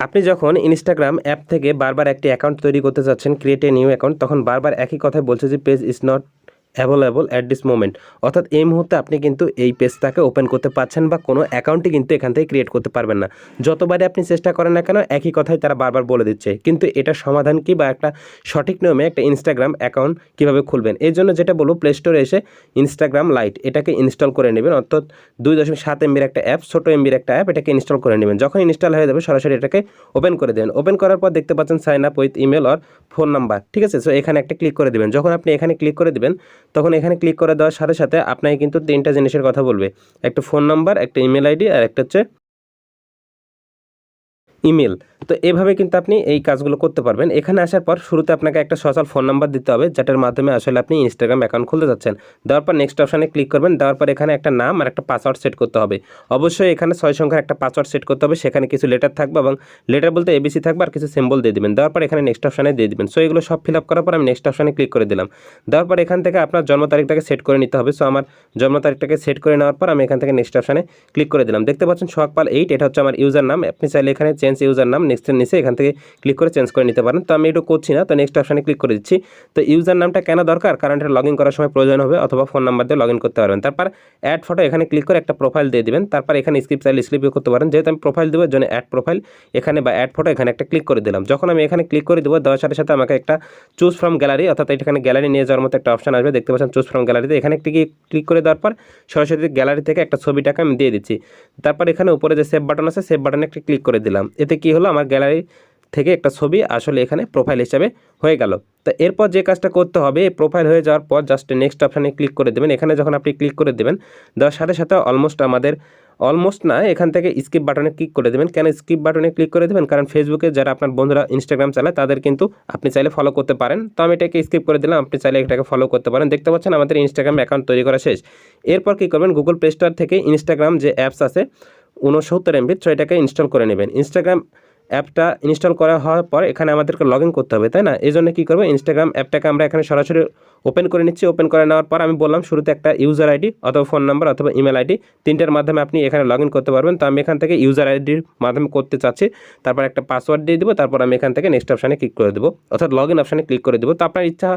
আপনি যখন Instagram app থেকে বারবার একটি অ্যাকাউন্ট তৈরি করতে চাচ্ছেন ক্রিয়েট এ নিউ অ্যাকাউন্ট তখন বারবার একই কথাই বলছে যে page is not available at this moment অর্থাৎ এই মুহূর্তে আপনি কিন্তু এই পেজটাকে ওপেন করতে পারছেন বা কোনো অ্যাকাউন্টই কিন্তু এখান থেকে ক্রিয়েট করতে পারবেন না। যতবারই আপনি চেষ্টা করেন না কেন, একই কথাই তারা বারবার বলে দিচ্ছে। কিন্তু এটার সমাধান কি বা একটা সঠিক নিয়মে একটা ইনস্টাগ্রাম অ্যাকাউন্ট কীভাবে খুলবেন? এই জন্য যেটা বলব প্লে স্টোরে এসে ইনস্টাগ্রাম লাইট এটাকে ইনস্টল করে নেবেন। অর্থাৎ দুই দশমিক সাত এমবির একটা অ্যাপ ছোটো এমবির একটা অ্যাপ এটাকে ইনস্টল করে নেবেন। যখন ইনস্টল হয়ে যাবে, সরাসরি এটাকে ওপেন করে দেবেন। ওপেন করার পর দেখতে পাচ্ছেন sign up with email or phone number ঠিক আছে? সো এখানে একটা ক্লিক করে দেবেন। যখন আপনি এখানে ক্লিক করে দেবেন তখন এখানে ক্লিক করে দেওয়ার সাথে সাথে আপনাকে কিন্তু তিনটা জিনিসের কথা বলবে। একটা ফোন নাম্বার একটা ইমেল আইডি আর একটা হচ্ছে ইমেল তো এভাবে কিন্তু আপনি এই কাজগুলো করতে পারবেন। এখানে আসার পর শুরুতে আপনাকে একটা সচল ফোন নাম্বার দিতে হবে, যেটার মাধ্যমে আসলে আপনি ইনস্টাগ্রাম অ্যাকাউন্ট খুলতে যাচ্ছেন। দেওয়ার পর নেক্সট অপশানে ক্লিক করবেন, দেওয়ার পর এখানে একটা নাম আর একটা পাসওয়ার্ড সেট করতে হবে। অবশ্যই এখানে ছয় সংখ্যার একটা পাসওয়ার্ড সেট করতে হবে, সেখানে কিছু লেটার থাকবে এবং লেটার বলতে এবিসি থাকবে আর কিছু সিম্বল দিয়ে দিবেন। দেওয়ার পর এখানে নেক্সট অপশানে দিয়ে দিবেন। সো এগুলো সব ফিল আপ করার পর আমি নেক্সট অপশানে ক্লিক করে দিলাম। দেওয়ার পর এখান থেকে আপনার জন্ম তারিখটাকে সেট করে নিতে হবে। সো আমার জন্ম তারিখটাকে সেট করে নেওয়ার পর আমি এখান থেকে নেক্সট অপশানে ক্লিক করে দিলাম। দেখতে পাচ্ছেন সোহাগপাল এইট এটা হচ্ছে আমার ইউজার নাম আপনি চাইলে এখানে চেঞ্জ ইউজার নাম নেক্সটের নিচে এখান থেকে ক্লিক করে চেঞ্জ করে নিতে পারেন। তো আমি এটা করছি না, তো নেক্সট অপশানে ক্লিক করে দিচ্ছি। তো ইউজার নামটা কেন দরকার? কারণ এটা লগ ইন করার সময় প্রয়োজন হবে অথবা ফোন নাম্বার দিয়ে লগ ইন করতে পারবেন। তারপর অ্যাড ফটো এখানে ক্লিক করে একটা প্রোফাইল দিয়ে দিবেন। তারপর এখানে স্ক্রিপ চাইলে স্ক্রিপ্ট করতে পারেন। যেহেতু আমি প্রোফাইল দেবো জন্য অ্যাড প্রোফাইল এখানে বা অ্যাড ফটো এখানে একটা ক্লিক করে দিলাম। যখন আমি এখানে ক্লিক করে দেবো, দেওয়ার সাথে সাথে আমাকে একটা চুজ ফ্রম গ্যালারি অর্থাৎ এখানে গ্যালারি নিয়ে যাওয়ার মতো একটা অপশন আসবে। দেখতে পাচ্ছেন চুজ ফ্রম গ্যালারিতে এখানে একটি ক্লিক করে দেওয়ার পর সরাসরি গ্যালারি থেকে একটা ছবিটাকে আমি দিয়ে দিচ্ছি। তারপর এখানে উপরে যে সেভ বাটন আছে সেভ বাটনে একটা ক্লিক করে দিলাম। এতে কি হলো? আমার গ্যালারি থেকে একটা ছবি আসলে এখানে প্রোফাইল হিসাবে হয়ে গেল। তো এরপর যে কাজটা করতে হবে প্রোফাইল হয়ে যাওয়ার পর জাস্ট নেক্সট অপশানে ক্লিক করে দেবেন। এখানে যখন আপনি ক্লিক করে দেবেন, দেওয়ার সাথে সাথে অলমোস্ট আমাদের অলমোস্ট না, এখান থেকে স্কিপ বাটনে ক্লিক করে দেবেন। কেন স্কিপ বাটনে ক্লিক করে দেবেন? কারণ ফেসবুকে যারা আপনার বন্ধুরা ইনস্টাগ্রাম চালায়, তাদের কিন্তু আপনি চাইলে ফলো করতে পারেন। তো আমি এটাকে স্কিপ করে দিলাম, আপনি চাইলে এটাকে ফলো করতে পারেন। দেখতে পাচ্ছেন আমাদের ইনস্টাগ্রাম অ্যাকাউন্ট তৈরি করা শেষ। এরপর কী করবেন? গুগল প্লে স্টোর থেকে ইনস্টাগ্রাম যে অ্যাপস আছে উনসত্তর এমবি তো এটাকে ইনস্টল করে নেবেন। ইনস্টাগ্রাম অ্যাপটা ইনস্টল করা হওয়ার পর এখানে আমাদেরকে লগ করতে হবে, তাই না? এই জন্য কী করব? ইনস্টাগ্রাম অ্যাপটাকে আমরা এখানে সরাসরি ওপেন করে নিচ্ছি। ওপেন করে নেওয়ার পর আমি বললাম, শুরুতে একটা ইউজার আইডি অথবা ফোন নাম্বার অথবা ইমেল আইডি তিনটার মাধ্যমে আপনি এখানে লগ করতে পারবেন। তো আমি এখান থেকে ইউজার আইডির মাধ্যমে করতে চাচ্ছি। তারপর একটা পাসওয়ার্ড দিয়ে দেবো, তারপর আমি এখান থেকে নেক্সট অপশানে ক্লিক করে দেবো। অর্থাৎ লগ ইন অপশানে ক্লিক করে দেবো। তো আপনার ইচ্ছা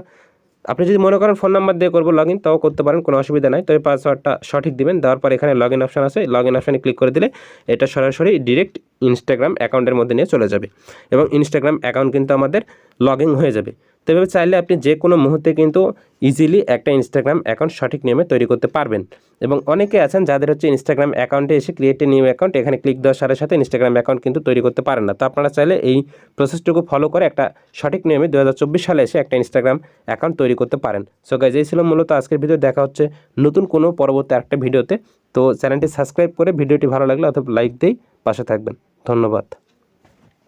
আপনি যদি মনে করেন ফোন নাম্বার দিয়ে করব লগ ইন তাও করতে পারেন, কোনো অসুবিধা নাই। তবে পাসওয়ার্ডটা সঠিক দিবেন, দেওয়ার পর এখানে লগ ইন অপশান আছে। লগ ইন অপশানে ক্লিক করে দিলে এটা সরাসরি ডিরেক্ট ইনস্টাগ্রাম অ্যাকাউন্টের মধ্যে নিয়ে চলে যাবে। এবং ইনস্টাগ্রাম অ্যাকাউন্ট কিন্তু আমাদের লগ হয়ে যাবে। তো এভাবে চাইলে আপনি যে কোনো মুহূর্তে কিন্তু ইজিলি একটা ইনস্টাগ্রাম অ্যাকাউন্ট সঠিক নিয়মে তৈরি করতে পারবেন। এবং অনেকে আছেন যাদের হচ্ছে ইনস্টাগ্রাম অ্যাকাউন্টে এসে ক্রিয়েট এ নিউ অ্যাকাউন্ট এখানে ক্লিক দেওয়ার সাথে সাথে ইনস্টাগ্রাম অ্যাকাউন্ট কিন্তু তৈরি করতে পারেন না। তো আপনারা চাইলে এই প্রসেসটুকু ফলো করে একটা সঠিক নিয়মে দু হাজার চব্বিশ সালে এসে একটা ইনস্টাগ্রাম অ্যাকাউন্ট তৈরি করতে পারেন। সো গাইজ এই ছিল মূলত আজকের ভিডিও দেখা হচ্ছে নতুন কোনো পরবর্তী একটা ভিডিওতে তো। চ্যানেলটি সাবস্ক্রাইব করে ভিডিওটি ভালো লাগলে অথবা লাইক দিয়েই পাশে থাকবেন। ধন্যবাদ।